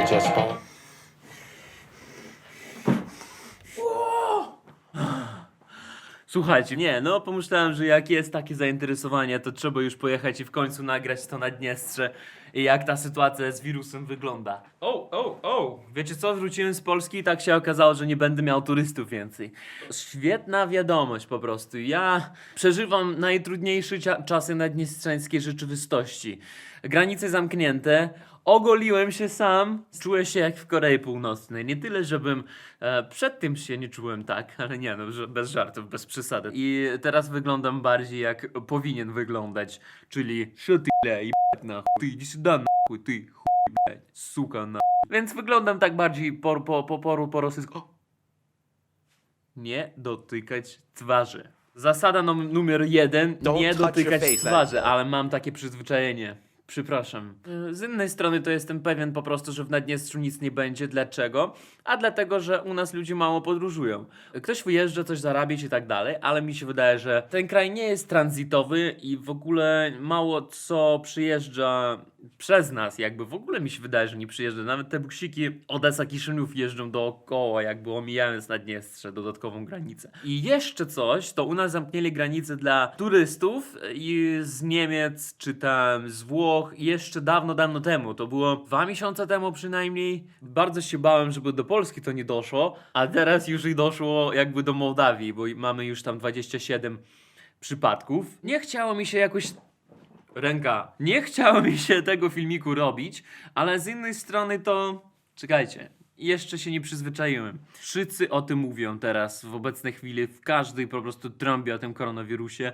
takie dziecko. Słuchajcie, nie, no pomyślałem, że jak jest takie zainteresowanie, to trzeba już pojechać i w końcu nagrać to na Dniestrze i jak ta sytuacja z wirusem wygląda. O, o, o! Wiecie co, wróciłem z Polski i tak się okazało, że nie będę miał turystów więcej. Świetna wiadomość po prostu. Ja przeżywam najtrudniejsze cia- czasy naddniestrzańskiej rzeczywistości. Granice zamknięte, ogoliłem się sam, czuję się jak w Korei Północnej. Nie tyle, żebym e, przed tym się nie czułem tak, ale nie no, bez żartów, bez przesady. I teraz wyglądam bardziej jak powinien wyglądać, czyli szotyle i na ty idź na ty chuj, suka na Więc wyglądam tak bardziej po, po, po, po, po rosyjsku. Nie dotykać twarzy. Zasada num numer jeden, Don't nie dotykać twarzy, ale mam takie przyzwyczajenie. Przepraszam. Y, Z innej strony to jestem pewien po prostu, że w Naddniestrzu nic nie będzie. Dlaczego? A dlatego, że u nas ludzie mało podróżują. Ktoś wyjeżdża, coś zarabiać i tak dalej, ale mi się wydaje, że ten kraj nie jest tranzytowy i w ogóle mało co przyjeżdża przez nas. Jakby w ogóle mi się wydaje, że nie przyjeżdża. Nawet te buksiki Odessa Kiszynów jeżdżą dookoła, jakby omijając Naddniestrze, dodatkową granicę. I jeszcze coś, to u nas zamknęli granicę dla turystów i z Niemiec, czy tam z Włoch jeszcze dawno, dawno temu. To było dwa miesiące temu przynajmniej. Bardzo się bałem, żeby do Polski to nie doszło, a teraz już i doszło jakby do Mołdawii, bo mamy już tam 27 przypadków. Nie chciało mi się jakoś ręka. Nie chciało mi się tego filmiku robić, ale z innej strony to. Czekajcie. Jeszcze się nie przyzwyczaiłem. Wszyscy o tym mówią teraz, w obecnej chwili, w każdej po prostu trąbie o tym koronawirusie.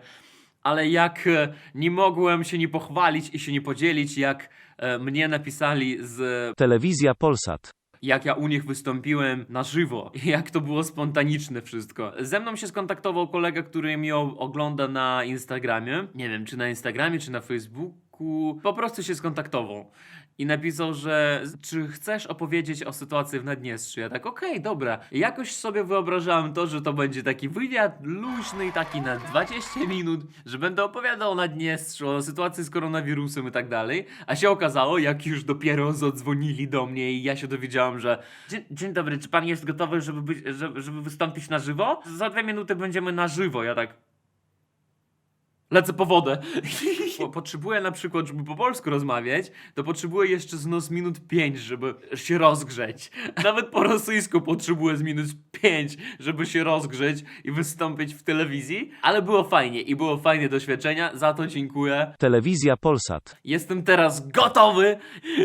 Ale jak e, nie mogłem się nie pochwalić i się nie podzielić, jak e, mnie napisali z Telewizja Polsat. Jak ja u nich wystąpiłem na żywo, i jak to było spontaniczne wszystko. Ze mną się skontaktował kolega, który mnie ogląda na Instagramie. Nie wiem, czy na Instagramie, czy na Facebooku. Po prostu się skontaktował. I napisał, że czy chcesz opowiedzieć o sytuacji w Naddniestrzu? Ja tak, okej, dobra. I jakoś sobie wyobrażałem to, że to będzie taki wywiad luźny, taki na 20 minut, że będę opowiadał o Naddniestrzu, o sytuacji z koronawirusem i tak dalej. A się okazało, jak już dopiero zadzwonili do mnie i ja się dowiedziałem, że dzień, dzień dobry, czy pan jest gotowy, żeby, być, żeby, żeby wystąpić na żywo? Za dwie minuty będziemy na żywo. Ja tak... Lecę po wodę. Po- Potrzebuję na przykład, żeby po polsku rozmawiać, to potrzebuję jeszcze z nos minut 5, żeby się rozgrzeć. Nawet po rosyjsku potrzebuję z minut 5, żeby się rozgrzeć i wystąpić w telewizji. Ale było fajnie i było fajne doświadczenia, za to dziękuję. Telewizja Polsat. Jestem teraz gotowy,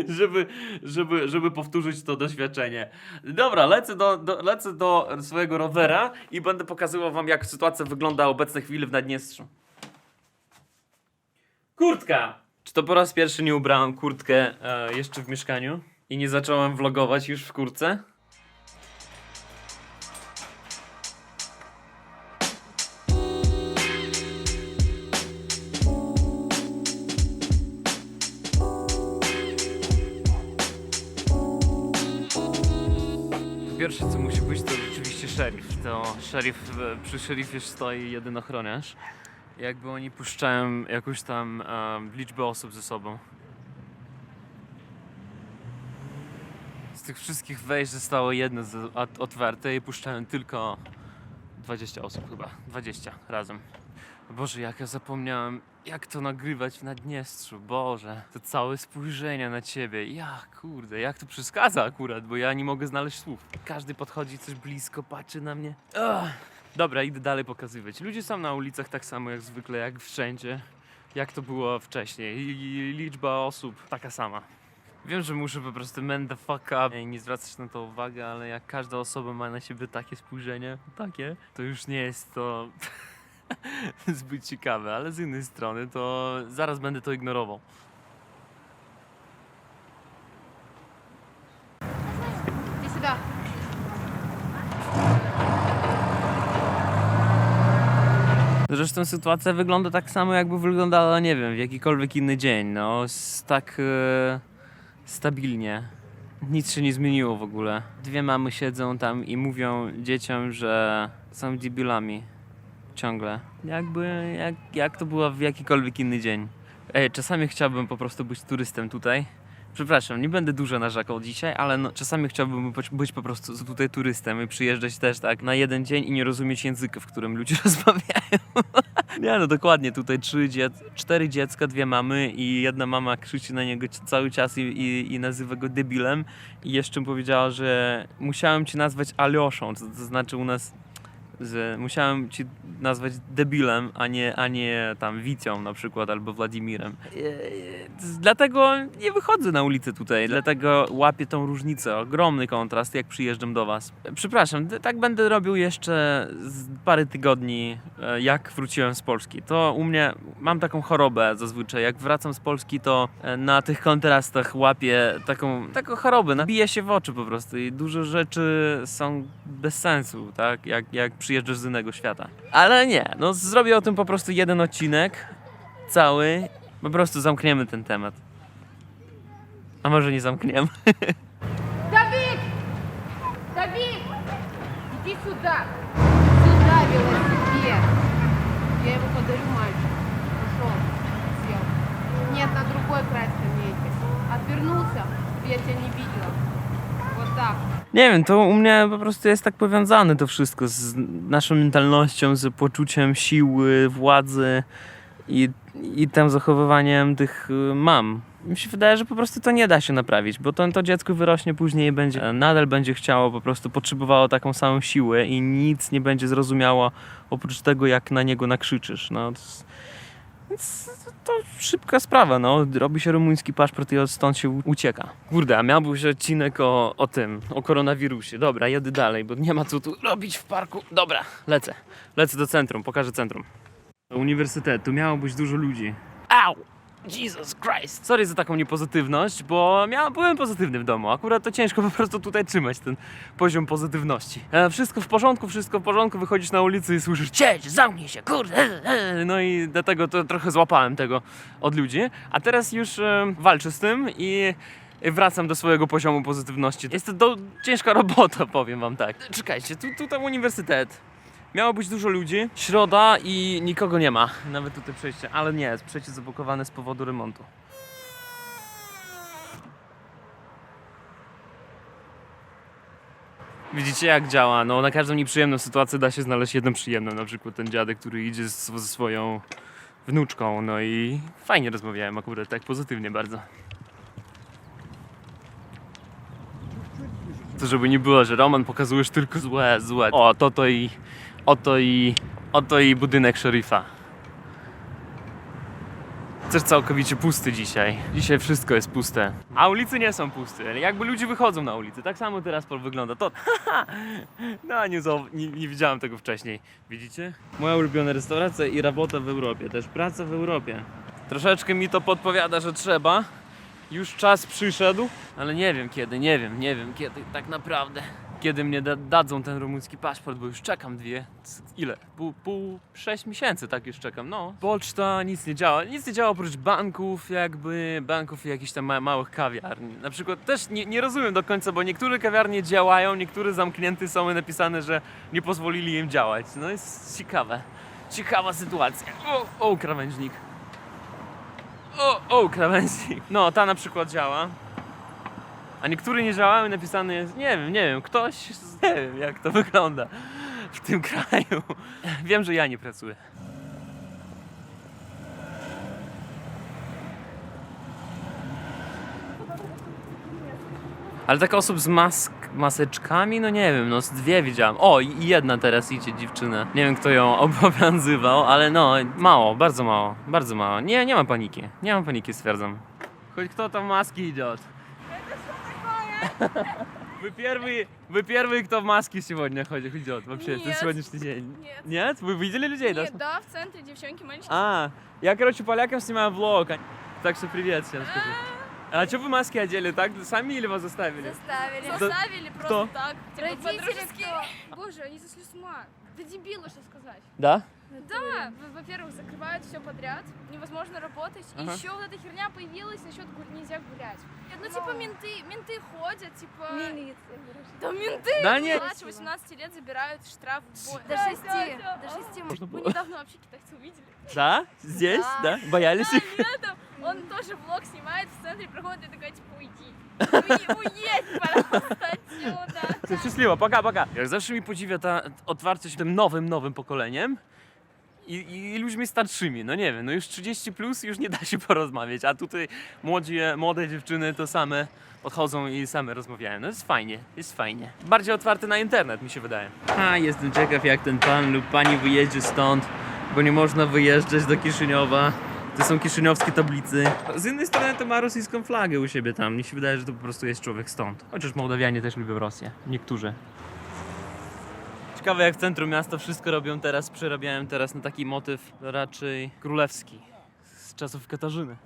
żeby, żeby, żeby powtórzyć to doświadczenie. Dobra, lecę do, do, lecę do swojego rowera i będę pokazywał wam, jak sytuacja wygląda obecnej chwili w Naddniestrzu. Kurtka! Czy to po raz pierwszy nie ubrałem kurtkę e, jeszcze w mieszkaniu i nie zacząłem vlogować już w kurtce? Pierwsze co musi być to rzeczywiście szerif. To szerif, e, przy szerifie stoi jeden ochroniarz. Jakby oni puszczają jakąś tam em, liczbę osób ze sobą. Z tych wszystkich wejść zostało jedno otwarte i puszczają tylko 20 osób chyba. 20 razem. Boże, jak ja zapomniałem, jak to nagrywać w Naddniestrzu. Boże, to całe spojrzenie na ciebie. Ja, kurde, jak to przeszkadza akurat, bo ja nie mogę znaleźć słów. Każdy podchodzi coś blisko, patrzy na mnie. Ugh. Dobra, idę dalej pokazywać. Ludzie są na ulicach tak samo jak zwykle, jak wszędzie. Jak to było wcześniej. I, liczba osób taka sama. Wiem, że muszę po prostu man the fuck up i nie zwracać na to uwagi, ale jak każda osoba ma na siebie takie spojrzenie, takie, to już nie jest to zbyt ciekawe, ale z innej strony to zaraz będę to ignorował. Zresztą sytuacja wygląda tak samo, jakby wyglądała, nie wiem, w jakikolwiek inny dzień. No, tak e, stabilnie. Nic się nie zmieniło w ogóle. Dwie mamy siedzą tam i mówią dzieciom, że są debilami. Ciągle. Jakby, jak, jak to było w jakikolwiek inny dzień. Ej, czasami chciałbym po prostu być turystem tutaj Przepraszam, nie będę dużo narzekał dzisiaj, ale no, czasami chciałbym być, po prostu tutaj turystem i przyjeżdżać też tak na jeden dzień i nie rozumieć języka, w którym ludzie rozmawiają. nie no, dokładnie, tutaj trzy dziec cztery dziecka, dwie mamy i jedna mama krzyczy na niego cały czas i, i, i nazywa go debilem i jeszcze powiedziała, że musiałem cię nazwać Alioszą, to, to znaczy u nas że musiałem ci nazwać debilem, a nie, a nie tam Wicją na przykład albo Władimirem. Eee, Dlatego nie wychodzę na ulicę tutaj, dlatego łapię tą różnicę, ogromny kontrast jak przyjeżdżam do was. Przepraszam, tak będę robił jeszcze parę tygodni, e, jak wróciłem z Polski. To u mnie, mam taką chorobę zazwyczaj, jak wracam z Polski, to e, na tych kontrastach łapię taką, taką chorobę, nabija się w oczy po prostu i dużo rzeczy są bez sensu, tak, jak, jak przyjeżdżasz z innego świata. Ale nie, no zrobię o tym po prostu jeden odcinek, cały, po prostu zamkniemy ten temat. A może nie zamkniemy? Давид! Давид! Иди сюда! Сюда, велосипед! Я его подарю мальчику. Ушел. Сел. Нет, на другой край скамейки. Отвернулся, я тебя не видела. Вот так. Nie wiem, to u mnie po prostu jest tak powiązane to wszystko z naszą mentalnością, z poczuciem siły, władzy i, i tym zachowywaniem tych y, mam. Mi się wydaje, że po prostu to nie da się naprawić, bo to, to dziecko wyrośnie później i będzie, nadal będzie chciało, po prostu potrzebowało taką samą siłę i nic nie będzie zrozumiało oprócz tego, jak na niego nakrzyczysz. No, to, jest- więc to szybka sprawa, no. Robi się rumuński paszport i stąd się ucieka. Kurde, a miał być odcinek o, o tym, o koronawirusie. Dobra, jedę dalej, bo nie ma co tu robić w parku. Dobra, lecę. Lecę do centrum, pokażę centrum. Do uniwersytetu, miało być dużo ludzi. Au! Jesus Christ! Sorry za taką niepozytywność, bo miałem, byłem pozytywny w domu. Akurat to ciężko po prostu tutaj trzymać ten poziom pozytywności. E, wszystko w porządku, wszystko w porządku, wychodzisz na ulicę i słyszysz Cześć, zamknij się, kurde! No i dlatego to trochę złapałem tego od ludzi. A teraz już e, walczę z tym i wracam do swojego poziomu pozytywności. Jest to do, ciężka robota, powiem wam tak. Czekajcie, tu, tu tam uniwersytet. Miało być dużo ludzi. Środa i nikogo nie ma. Nawet tutaj przejście, ale nie, jest przejście zablokowane z powodu remontu. Widzicie jak działa? No na każdą nieprzyjemną sytuację da się znaleźć jedną przyjemną. Na przykład ten dziadek, który idzie ze swoją wnuczką. No i fajnie rozmawiałem akurat, tak pozytywnie bardzo. To żeby nie było, że Roman pokazujesz tylko złe, złe. O, to to i... Oto i... Oto i budynek szeryfa. Też całkowicie pusty dzisiaj. Dzisiaj wszystko jest puste. A ulice nie są puste. Jakby ludzie wychodzą na ulicę. Tak samo teraz Pol wygląda. To. No, nie, nie, nie widziałem tego wcześniej. Widzicie? Moja ulubiona restauracja i robota w Europie. Też praca w Europie. Troszeczkę mi to podpowiada, że trzeba. Już czas przyszedł, ale nie wiem kiedy, nie wiem, nie wiem kiedy tak naprawdę. Kiedy mnie da dadzą ten rumuński paszport, bo już czekam dwie, ile? Pół, pół, sześć miesięcy tak już czekam, no. Poczta, nic nie działa, nic nie działa oprócz banków, jakby, banków i jakichś tam ma małych kawiarni. Na przykład też nie, nie rozumiem do końca, bo niektóre kawiarnie działają, niektóre zamknięte są i napisane, że nie pozwolili im działać. No jest ciekawe, ciekawa sytuacja. O, o krawężnik. O, o, krawędzi. No, ta na przykład działa a niektóre nie działały, napisane jest, nie wiem, nie wiem, ktoś, nie wiem jak to wygląda w tym kraju. Wiem, że ja nie pracuję. Ale tak osób z mask, maseczkami, no nie wiem, no z dwie widziałam. O, i jedna teraz idzie dziewczyna. Nie wiem, kto ją obowiązywał, ale no, mało, bardzo mało, bardzo mało. Nie, nie ma paniki, nie ma paniki, stwierdzam. Choć kto tam maski idiot. Вы первый, вы первый, кто в маске сегодня ходит, идет вообще, это Нет. сегодняшний день. Нет. Нет? Вы видели людей, да? Нет, да, в центре девчонки, мальчики. А, я, короче, полякам снимаю влог, так что привет всем скажи. А что вы маски одели, так сами или вас заставили? Заставили. Да- Заставили кто? просто так. Типа Родители кто? Боже, они сошли с ума. Да дебилы, что сказать. Да? Да, во- во-первых, закрывают все подряд, невозможно работать. И Ага. еще вот эта херня появилась насчет нельзя гулять. Ну, типа, менты, менты ходят, типа... Милиция, Да менты! Да нет. Младше 18 лет забирают штраф. в До Да, шести, да, да. до шести. Можно Мы было. недавно вообще китайца увидели. Да? Здесь? Да. Да? Боялись их? Летом он тоже влог снимает, в центре проходит и такая, типа, уйди. Уй- Уедь, пожалуйста, отсюда. Szczęśliwa, poka, poka. Jak zawsze mi podziwia ta otwartość tym nowym, nowym pokoleniem i, i ludźmi starszymi. No nie wiem, no już 30 plus już nie da się porozmawiać, a tutaj młodzi, młode dziewczyny to same podchodzą i same rozmawiają. No jest fajnie, jest fajnie. Bardziej otwarte na internet mi się wydaje. A, jestem ciekaw jak ten pan lub pani wyjedzie stąd, bo nie można wyjeżdżać do Kiszyniowa. To są kiszyniowskie tablicy. Z jednej strony to ma rosyjską flagę u siebie tam. Mi się wydaje, że to po prostu jest człowiek stąd. Chociaż Mołdawianie też lubią Rosję. Niektórzy. Ciekawe jak w centrum miasta wszystko robią teraz, przerabiają teraz na taki motyw raczej królewski. Z czasów Katarzyny.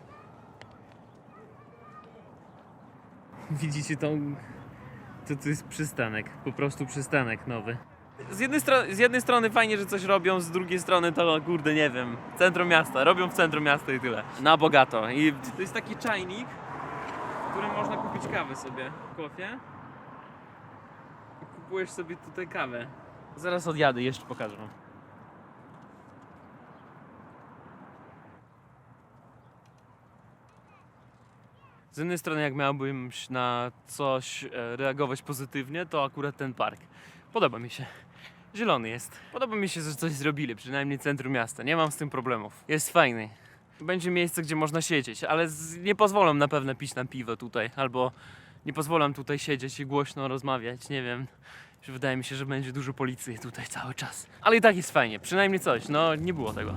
Widzicie tą... To, jest przystanek. Po prostu przystanek nowy. Z jednej, z jednej strony fajnie, że coś robią, z drugiej strony to kurde nie wiem. Centrum miasta, robią w centrum miasta i tyle. Na bogato. I to jest taki czajnik, w którym można kupić kawę sobie. Kofie. I kupujesz sobie tutaj kawę. Zaraz odjadę, jeszcze pokażę wam. Z jednej strony, jak miałbym na coś e, reagować pozytywnie, to akurat ten park. Podoba mi się. Zielony jest. Podoba mi się, że coś zrobili, przynajmniej centrum miasta. Nie mam z tym problemów. Jest fajny. Będzie miejsce, gdzie można siedzieć, ale nie pozwolą na pewno pić na piwo tutaj, albo nie pozwolą tutaj siedzieć i głośno rozmawiać, nie wiem. Że Wydaje mi się, że będzie dużo policji tutaj cały czas. Ale i tak jest fajnie, przynajmniej coś, no nie było tego.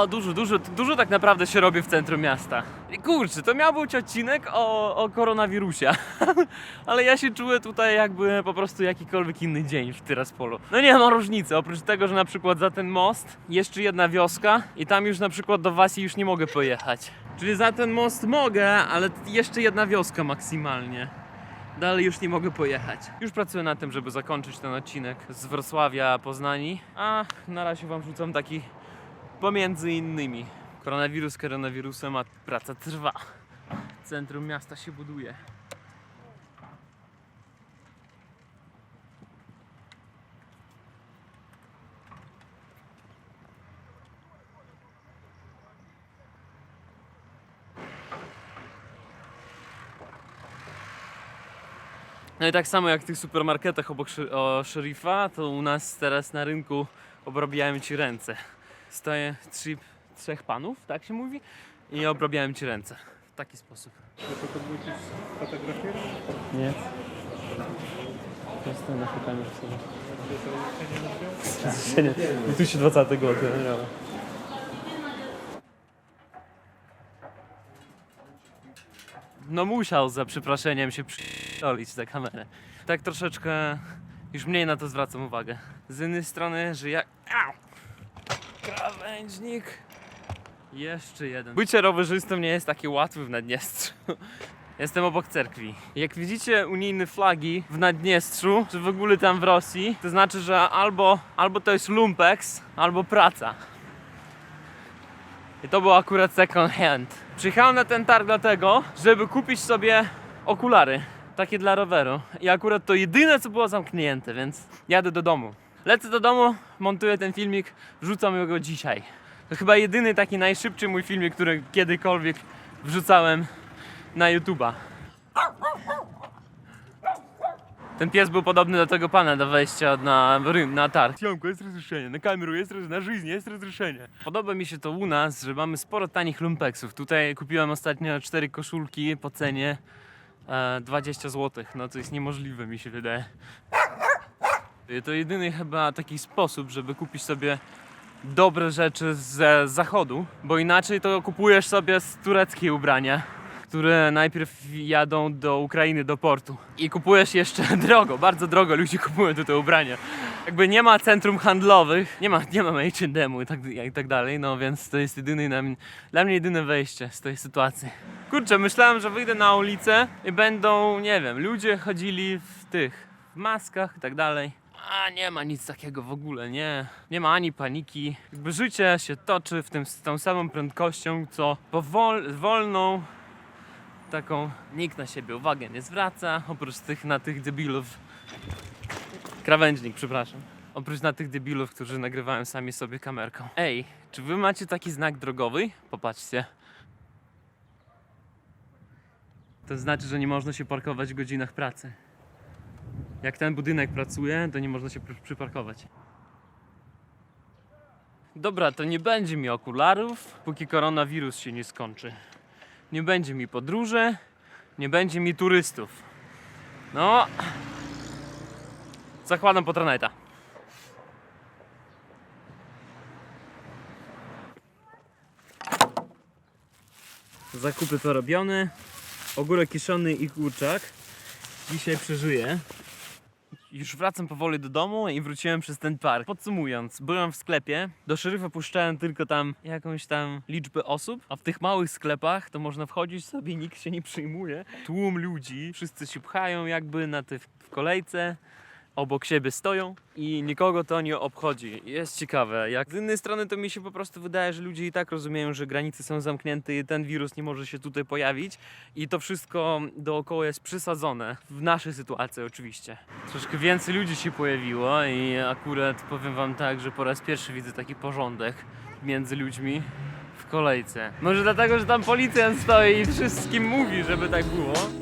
No, dużo, dużo, dużo tak naprawdę się robi w centrum miasta. I kurczę, to miał być odcinek o, o koronawirusie, ale ja się czuję tutaj jakby po prostu jakikolwiek inny dzień w Tyraspolu. No nie ma różnicy, oprócz tego, że na przykład za ten most jeszcze jedna wioska i tam już na przykład do Wasi już nie mogę pojechać. Czyli za ten most mogę, ale jeszcze jedna wioska maksymalnie. Dalej już nie mogę pojechać. Już pracuję nad tym, żeby zakończyć ten odcinek z Wrocławia, Poznani. A na razie wam rzucam taki pomiędzy innymi. Koronawirus koronawirusem, a praca trwa. Centrum miasta się buduje. No i tak samo jak w tych supermarketach obok szy- to u nas teraz na rynku obrabiają ci ręce. Stoję trzy, trzech panów, tak się mówi, i obrabiałem ci ręce. W taki sposób. Nie. To jest ten na szukaniu sobie. Zrzeszenie. 2020 gод, ja No musiał za przeproszeniem się przyolić za kamerę. Tak troszeczkę już mniej na to zwracam uwagę. Z jednej strony, że jak... Au! Krawężnik. Jeszcze jeden. Bycie rowerzystą nie jest takie łatwe w Naddniestrzu. Jestem obok cerkwi. Jak widzicie unijne flagi w Naddniestrzu, czy w ogóle tam w Rosji, to znaczy, że albo, albo to jest lumpex, albo praca. I to był akurat second hand. Przyjechałem na ten targ dlatego, żeby kupić sobie okulary. Takie dla roweru. I akurat to jedyne, co było zamknięte, więc jadę do domu. Lecę do domu, montuję ten filmik, wrzucam go dzisiaj. To chyba jedyny taki najszybszy mój filmik, który kiedykolwiek wrzucałem na YouTube'a. Ten pies był podobny do tego pana do wejścia na, na targ. Siomko, jest rozruszenie, na kamerę jest roz- na żyźnie jest rozruszenie. Podoba mi się to u nas, że mamy sporo tanich lumpeksów. Tutaj kupiłem ostatnio cztery koszulki po cenie e, 20 zł. No to jest niemożliwe mi się wydaje. To jedyny chyba taki sposób, żeby kupić sobie dobre rzeczy z zachodu, bo inaczej to kupujesz sobie z tureckie ubrania, które najpierw jadą do Ukrainy, do portu. I kupujesz jeszcze drogo, bardzo drogo ludzie kupują tutaj ubrania. Jakby nie ma centrum handlowych, nie ma, nie ma H&M i tak, i tak dalej, no więc to jest jedyny dla mnie, dla mnie jedyne wejście z tej sytuacji. Kurczę, myślałem, że wyjdę na ulicę i będą, nie wiem, ludzie chodzili w tych, w maskach i tak dalej. A nie ma nic takiego w ogóle, nie. Nie ma ani paniki. Jakby życie się toczy w tym, z tą samą prędkością, co powol, wolną, taką nikt na siebie uwagę nie zwraca, oprócz tych na tych debilów. Krawężnik, przepraszam. Oprócz na tych debilów, którzy nagrywają sami sobie kamerką. Ej, czy wy macie taki znak drogowy? Popatrzcie. To znaczy, że nie można się parkować w godzinach pracy. Jak ten budynek pracuje, to nie można się przy- przyparkować. Dobra, to nie będzie mi okularów, póki koronawirus się nie skończy. Nie będzie mi podróży, nie będzie mi turystów. No. Zakładam potraneta. Zakupy porobione. Ogórek kiszony i kurczak. Dzisiaj przeżyję. Już wracam powoli do domu i wróciłem przez ten park. Podsumując, byłem w sklepie, do szeryfa puszczałem tylko tam jakąś tam liczbę osób, a w tych małych sklepach to można wchodzić sobie, nikt się nie przyjmuje. Tłum ludzi, wszyscy się pchają jakby na te w kolejce, obok siebie stoją i nikogo to nie obchodzi. Jest ciekawe, jak z innej strony to mi się po prostu wydaje, że ludzie i tak rozumieją, że granice są zamknięte i ten wirus nie może się tutaj pojawić i to wszystko dookoła jest przesadzone. W naszej sytuacji oczywiście. Troszkę więcej ludzi się pojawiło i akurat powiem wam tak, że po raz pierwszy widzę taki porządek między ludźmi w kolejce. Może dlatego, że tam policjant stoi i wszystkim mówi, żeby tak było.